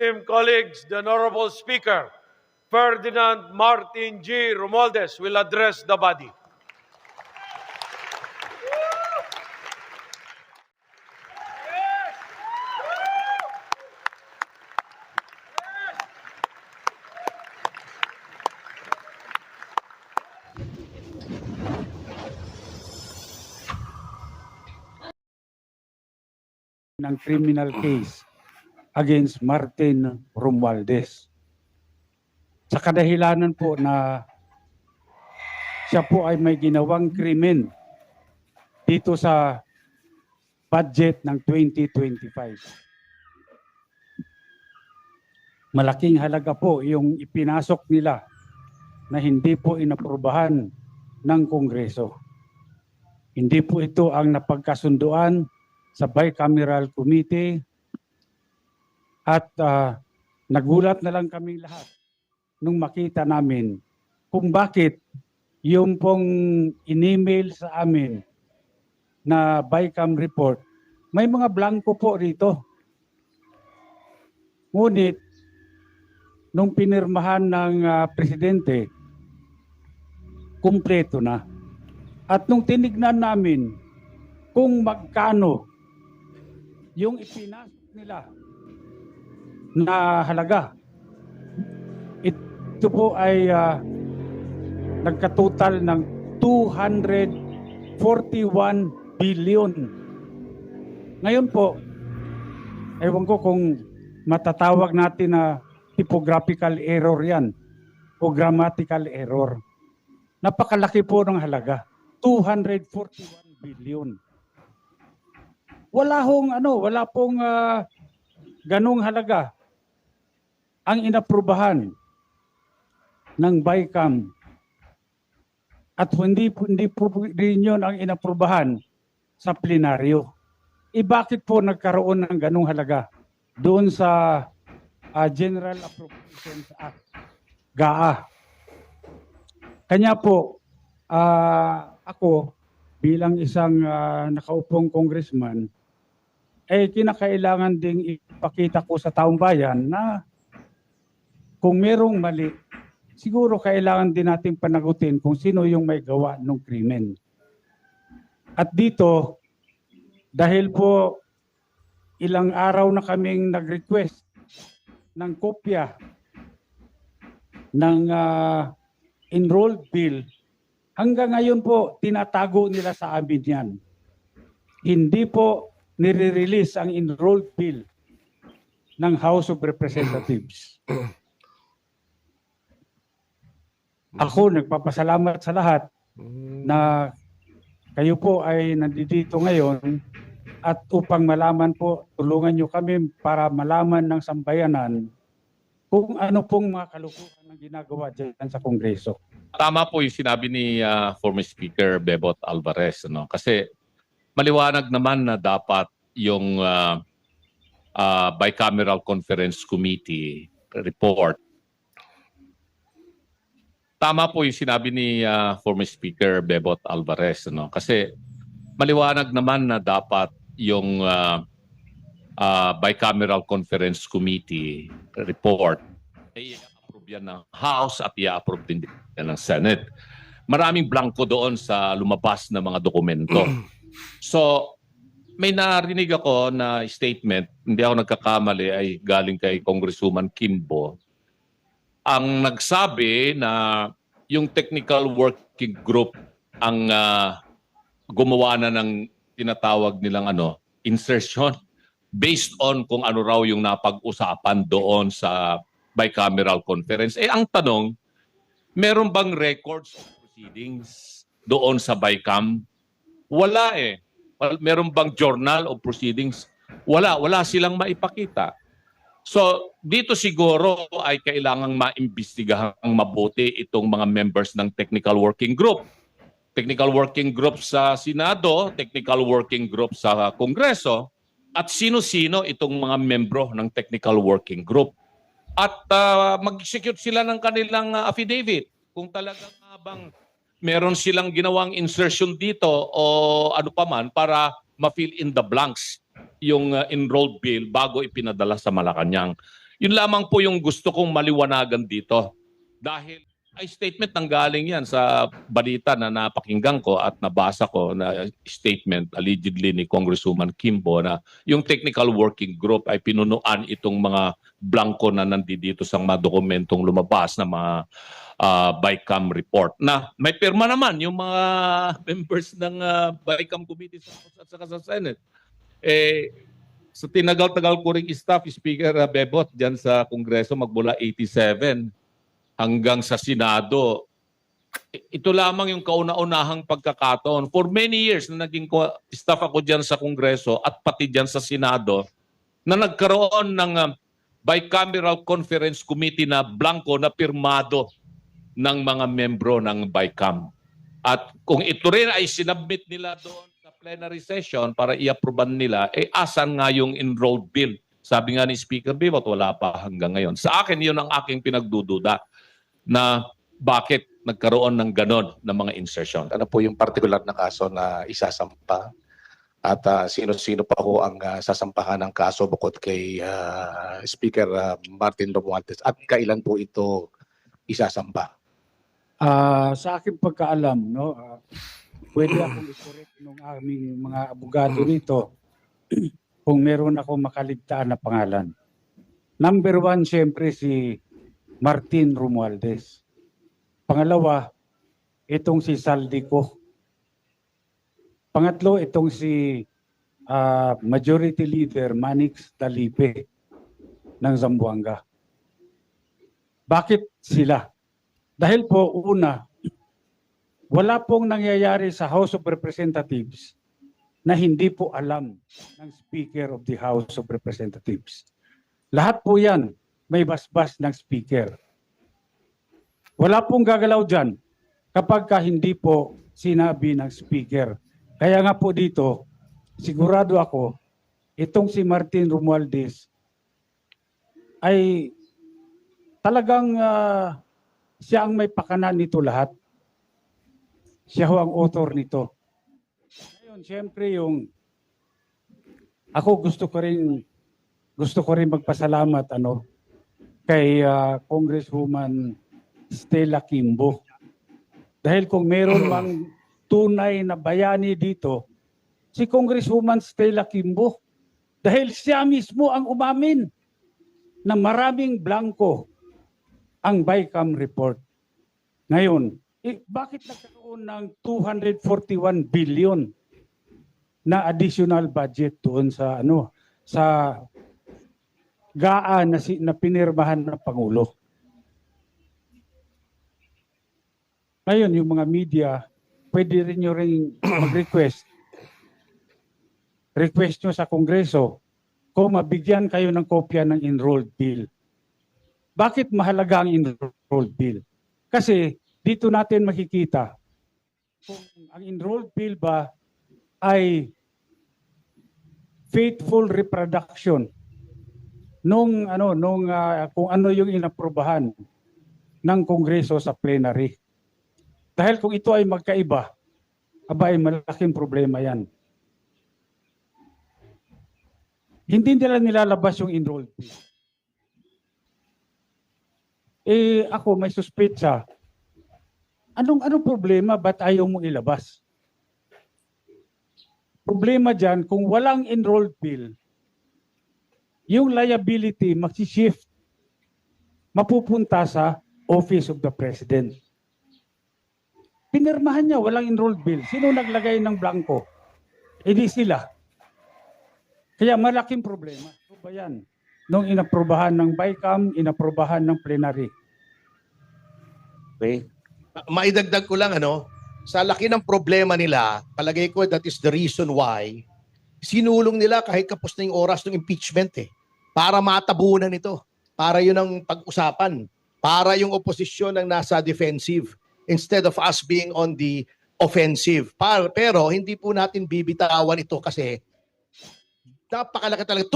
Esteemed colleagues, the Honorable Speaker, Ferdinand Martin G. Romualdez will address the body. ng criminal case against Martin Romualdez. Sa kadahilanan po na siya po ay may ginawang krimen dito sa budget ng 2025. Malaking halaga po yung ipinasok nila na hindi po inaprubahan ng Kongreso. Hindi po ito ang napagkasunduan sa bicameral committee at ah, nagulat na lang kami lahat nung makita namin kung bakit yung pong in-email sa amin na BICAM report, may mga blanco po rito. Ngunit, nung pinirmahan ng ah, presidente, kumpleto na. At nung tinignan namin kung magkano yung ipinasok nila na halaga. Ito po ay ah, nagkatotal ng 241 billion. Ngayon po, ewan ko kung matatawag natin na typographical error yan o grammatical error. Napakalaki po ng halaga. 241 billion wala hong ano, wala pong ah, ganung halaga ang inaprubahan ng BICAM. At hindi hindi po rin yun ang inaprubahan sa plenaryo. E bakit po nagkaroon ng ganung halaga doon sa ah, General Appropriations Act, GAA? Kanya po, ah, ako bilang isang ah, nakaupong congressman, eh kinakailangan ding ipakita ko sa taong bayan na kung merong mali, siguro kailangan din natin panagutin kung sino yung may gawa ng krimen. At dito, dahil po ilang araw na kaming nag-request ng kopya ng ah, enrolled bill, hanggang ngayon po tinatago nila sa amin yan. Hindi po nire-release ang enrolled bill ng House of Representatives. Ako nagpapasalamat sa lahat na kayo po ay nandito ngayon at upang malaman po, tulungan nyo kami para malaman ng sambayanan kung ano pong mga kalukuhan na ginagawa dyan sa Kongreso. Tama po yung sinabi ni ah, former Speaker Bebot Alvarez. No? Kasi maliwanag naman na dapat yung ah, ah, Bicameral Conference Committee report. Tama po yung sinabi ni ah, former Speaker Bebot Alvarez. No? Kasi maliwanag naman na dapat yung ah, ah, Bicameral Conference Committee report ay i-approve yan ng House at i-approve din yan ng Senate. Maraming blanco doon sa lumabas na mga dokumento. So, may narinig ako na statement, hindi ako nagkakamali, ay galing kay Congresswoman Kimbo. Ang nagsabi na yung technical working group ang ah, gumawa na ng tinatawag nilang ano, insertion based on kung ano raw yung napag-usapan doon sa bicameral conference. Eh ang tanong, meron bang records proceedings doon sa BICAM? Wala eh. Meron bang journal of proceedings? Wala. Wala silang maipakita. So, dito siguro ay kailangang maimbestigahang mabuti itong mga members ng technical working group. Technical working group sa Senado, technical working group sa Kongreso, at sino-sino itong mga membro ng technical working group at ah, mag-execute sila ng kanilang ah, affidavit kung talagang nga bang meron silang ginawang insertion dito o ano pa man para ma-fill in the blanks yung ah, enrolled bill bago ipinadala sa Malacanang. Yun lamang po yung gusto kong maliwanagan dito. Dahil ay statement nang galing yan sa balita na napakinggan ko at nabasa ko na statement allegedly ni Congresswoman Kimbo na yung technical working group ay pinunuan itong mga blanco na nandito sa mga dokumentong lumabas na mga uh, BICAM report na may pirma naman yung mga members ng uh, BICAM committee sa House at sa Senate. Eh, sa tinagal-tagal ko ring staff, Speaker Bebot, dyan sa Kongreso magmula 87 hanggang sa Senado. Ito lamang yung kauna-unahang pagkakataon. For many years na naging staff ako dyan sa Kongreso at pati dyan sa Senado na nagkaroon ng uh, bicameral conference committee na blanco na pirmado ng mga membro ng BICAM. At kung ito rin ay sinabmit nila doon plenary session para i-approvean nila, eh asan nga yung enrolled bill? Sabi nga ni Speaker Bibot, wala pa hanggang ngayon. Sa akin, yun ang aking pinagdududa na bakit nagkaroon ng ganon na mga insertion. ano po yung particular na kaso na isasampa at ah, sino-sino pa ho ang ah, sasampahan ng kaso bukod kay ah, Speaker ah, Martin Romualdez at kailan po ito isasampa? Ah, sa aking pagkaalam, no, ah, pwede akong i-correct ng aming mga abogado rito kung meron ako makaligtaan na pangalan. Number one, siyempre si Martin Romualdez. Pangalawa, itong si Saldico. Pangatlo, itong si ah, Majority Leader Manix Dalipe ng Zamboanga. Bakit sila? Dahil po, una, wala pong nangyayari sa House of Representatives na hindi po alam ng Speaker of the House of Representatives. Lahat po yan may basbas ng Speaker. Wala pong gagalaw dyan kapag ka hindi po sinabi ng Speaker. Kaya nga po dito, sigurado ako, itong si Martin Romualdez ay talagang ah, siya ang may pakanan nito lahat. Siya ho ang author nito. Ngayon, siyempre yung ako gusto ko rin gusto ko rin magpasalamat ano kay ah, Congresswoman Stella Kimbo. Dahil kung meron mang tunay na bayani dito, si Congresswoman Stella Kimbo. Dahil siya mismo ang umamin na maraming blanco ang BICAM report. Ngayon, eh, bakit nagkaroon ng 241 billion na additional budget doon sa ano sa GAA na, si, na pinirmahan ng Pangulo? Ngayon, yung mga media, pwede rin nyo rin mag-request. Request nyo sa Kongreso kung mabigyan kayo ng kopya ng enrolled bill. Bakit mahalaga ang enrolled bill? Kasi dito natin makikita kung ang enrolled bill ba ay faithful reproduction nung ano nung ah, kung ano yung inaprubahan ng Kongreso sa plenary. Dahil kung ito ay magkaiba, aba ay malaking problema yan. Hindi nila nilalabas yung enrolled bill. Eh ako may suspetsa. Anong anong problema ba't ayaw mo ilabas? Problema diyan kung walang enrolled bill, yung liability magsi-shift mapupunta sa Office of the President. Pinirmahan niya, walang enrolled bill. Sino naglagay ng blanco? Eh di sila. Kaya malaking problema. Ano ba yan? Nung inaprobahan ng BICAM, inaprobahan ng plenary. Okay? Ma- Maidagdag ko lang ano, sa laki ng problema nila, palagay ko that is the reason why sinulong nila kahit kapos na yung oras ng impeachment eh. Para matabunan ito. Para yun ang pag-usapan. Para yung oposisyon ang nasa defensive instead of us being on the offensive. Par, pero hindi po natin bibitawan ito kasi napakalaki talaga.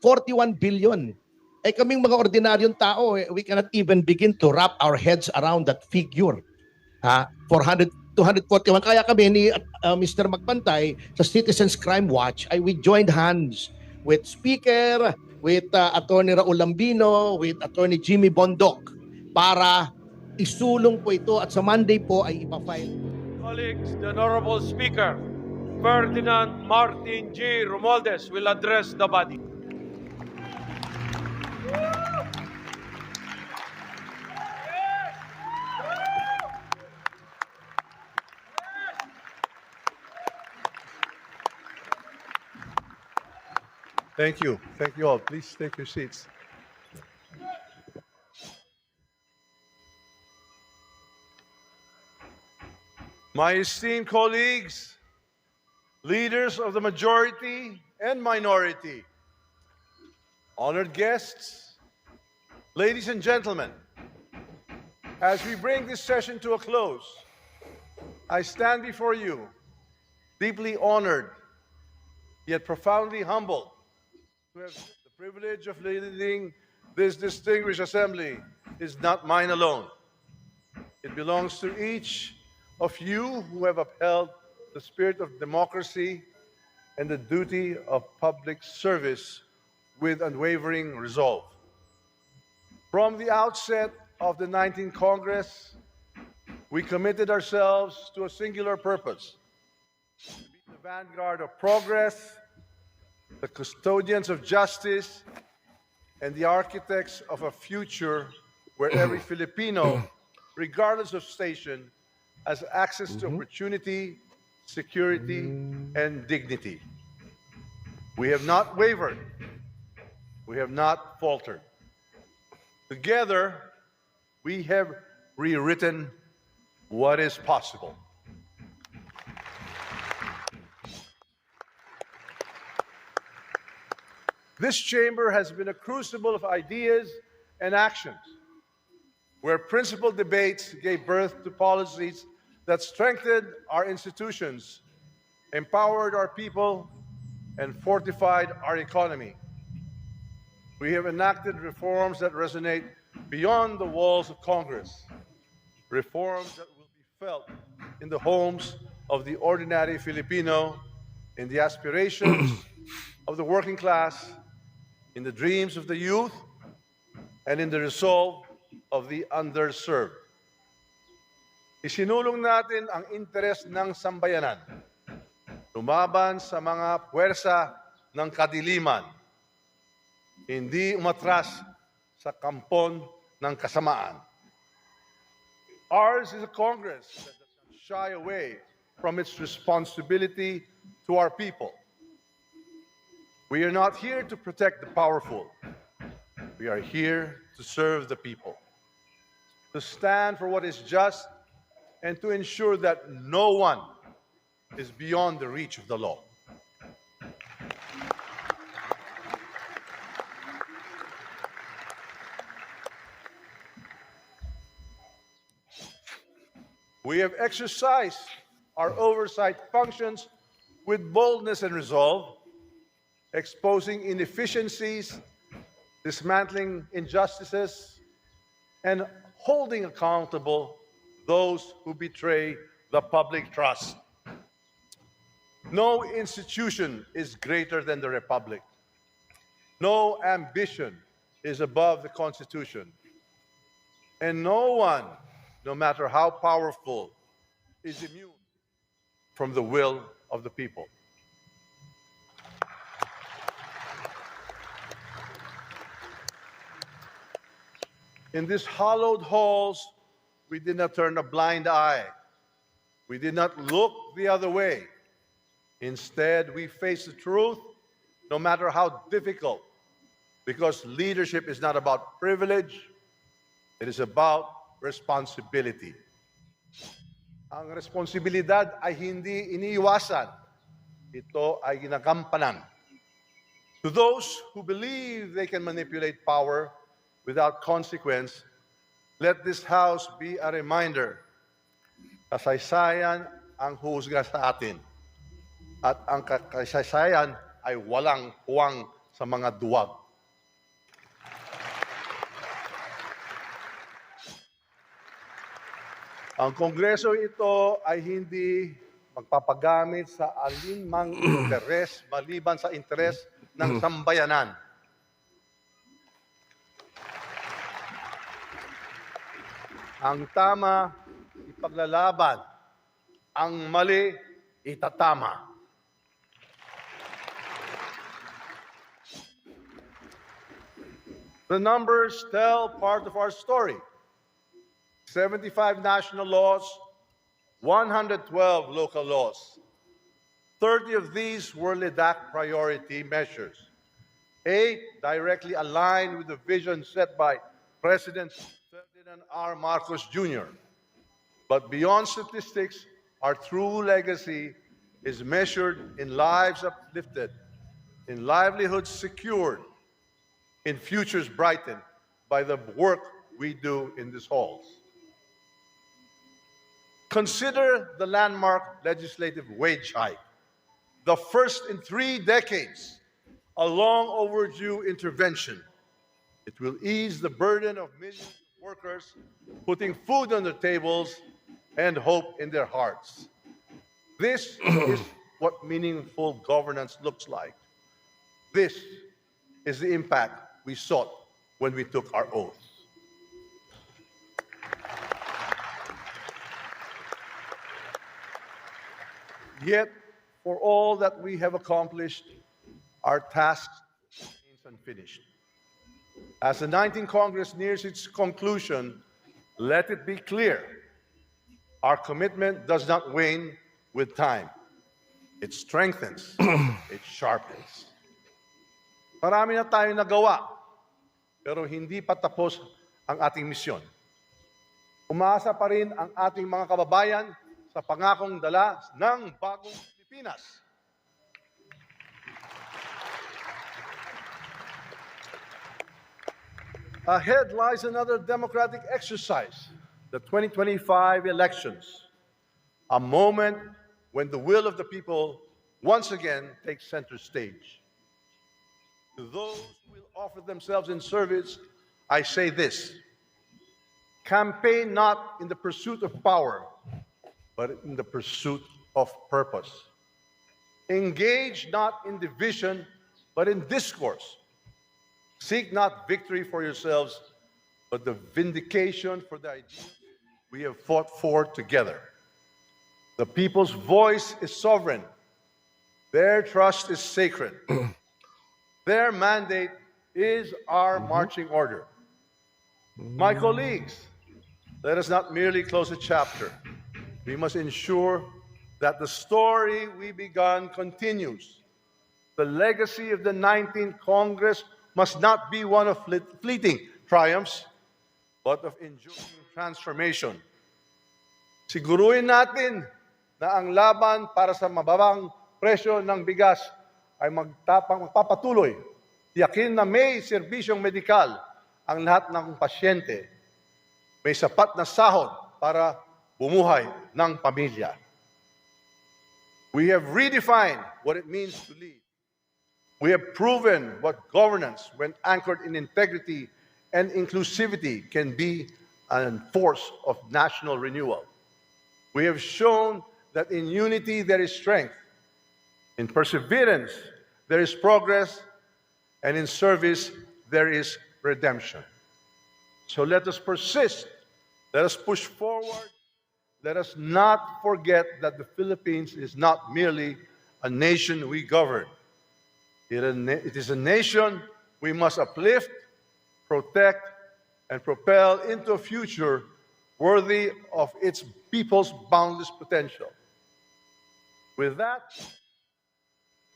241 billion. Eh kaming mga ordinaryong tao, eh, we cannot even begin to wrap our heads around that figure. Ha? 400 241 kaya kami ni uh, Mr. Magbantay sa Citizens Crime Watch ay we joined hands with Speaker with uh, Attorney Raul Lambino, with Attorney Jimmy Bondoc para isulong po ito at sa Monday po ay ipafile. Colleagues, the Honorable Speaker, Ferdinand Martin G. Romualdez will address the body. Thank you. Thank you all. Please take your seats. My esteemed colleagues, leaders of the majority and minority, honored guests, ladies and gentlemen, as we bring this session to a close, I stand before you deeply honored yet profoundly humbled to have the privilege of leading this distinguished assembly is not mine alone. It belongs to each of you who have upheld the spirit of democracy and the duty of public service with unwavering resolve. From the outset of the 19th Congress, we committed ourselves to a singular purpose to be the vanguard of progress, the custodians of justice, and the architects of a future where every Filipino, regardless of station, has access to mm-hmm. opportunity, security, mm. and dignity. We have not wavered. We have not faltered. Together, we have rewritten what is possible. This chamber has been a crucible of ideas and actions, where principled debates gave birth to policies that strengthened our institutions, empowered our people, and fortified our economy. We have enacted reforms that resonate beyond the walls of Congress, reforms that will be felt in the homes of the ordinary Filipino, in the aspirations of the working class, in the dreams of the youth, and in the resolve of the underserved. Isinulong natin ang interes ng sambayanan, lumaban sa mga puwersa ng kadiliman, hindi umatras sa kampon ng kasamaan. Ours is a Congress that does not shy away from its responsibility to our people. We are not here to protect the powerful. We are here to serve the people, to stand for what is just, and to ensure that no one is beyond the reach of the law. We have exercised our oversight functions with boldness and resolve, exposing inefficiencies, dismantling injustices, and holding accountable those who betray the public trust. No institution is greater than the Republic. No ambition is above the Constitution. And no one, no matter how powerful, is immune from the will of the people. In these hallowed halls, we did not turn a blind eye. We did not look the other way. Instead, we face the truth, no matter how difficult, because leadership is not about privilege, it is about responsibility. Ang responsibilidad ay hindi iniiwasan. Ito ay ginagampanan. To those who believe they can manipulate power without consequence, let this house be a reminder. Kasaysayan ang husga sa atin. At ang kasaysayan ay walang huwang sa mga duwag. Ang kongreso ito ay hindi magpapagamit sa alinmang interes maliban sa interes ng sambayanan. Ang tama, ipaglalaban. Ang mali, itatama. The numbers tell part of our story. 75 national laws, 112 local laws. 30 of these were LIDAC priority measures. Eight directly aligned with the vision set by President Ferdinand R. Marcos Jr. But beyond statistics, our true legacy is measured in lives uplifted, in livelihoods secured, in futures brightened by the work we do in these halls. Consider the landmark legislative wage hike, the first in three decades, a long overdue intervention. It will ease the burden of millions workers, putting food on their tables and hope in their hearts. This is what meaningful governance looks like. This is the impact we sought when we took our oath. Yet, for all that we have accomplished, our task remains unfinished. As the 19th Congress nears its conclusion, let it be clear our commitment does not wane with time. It strengthens, it sharpens. Marami na tayong nagawa, pero hindi pa tapos ang ating misyon. Umaasa pa rin ang ating mga kababayan sa pangakong dala ng bagong Pilipinas. Ahead lies another democratic exercise, the 2025 elections, a moment when the will of the people once again takes center stage. To those who will offer themselves in service, I say this campaign not in the pursuit of power, but in the pursuit of purpose. Engage not in division, but in discourse. Seek not victory for yourselves, but the vindication for the ideals we have fought for together. The people's voice is sovereign, their trust is sacred, their mandate is our mm-hmm. marching order. Mm-hmm. My colleagues, let us not merely close a chapter. We must ensure that the story we begun continues. The legacy of the 19th Congress must not be one of fle- fleeting triumphs, but of enduring transformation. Siguruhin natin na ang laban para sa mababang presyo ng bigas ay magtapang magpapatuloy. Tiyakin na may serbisyong medikal ang lahat ng pasyente. May sapat na sahod para bumuhay ng pamilya. We have redefined what it means to lead. We have proven what governance, when anchored in integrity and inclusivity, can be a force of national renewal. We have shown that in unity there is strength, in perseverance there is progress, and in service there is redemption. So let us persist, let us push forward, let us not forget that the Philippines is not merely a nation we govern. It is a nation we must uplift, protect, and propel into a future worthy of its people's boundless potential. With that,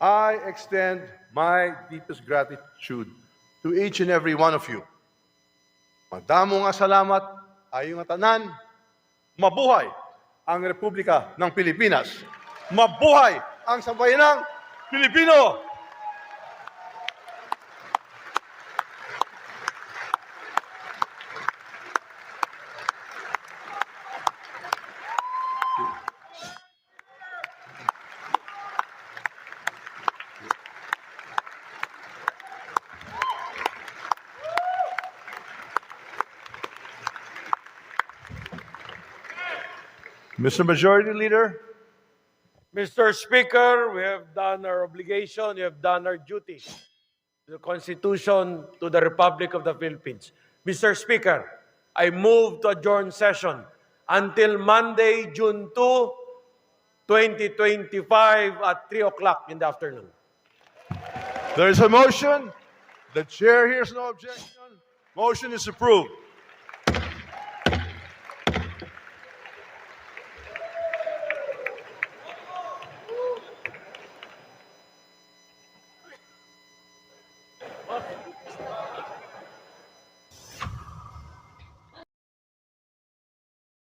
I extend my deepest gratitude to each and every one of you. Magdamo nga salamat ayon nga tanan. Mabuhay ang Republika ng Pilipinas. Mabuhay ang sambayanang Pilipino! Mr. Majority Leader, Mr. Speaker, we have done our obligation, we have done our duty to the Constitution, to the Republic of the Philippines. Mr. Speaker, I move to adjourn session until Monday, June 2, 2025 at 3 o'clock in the afternoon. There is a motion. The chair hears no objection. Motion is approved.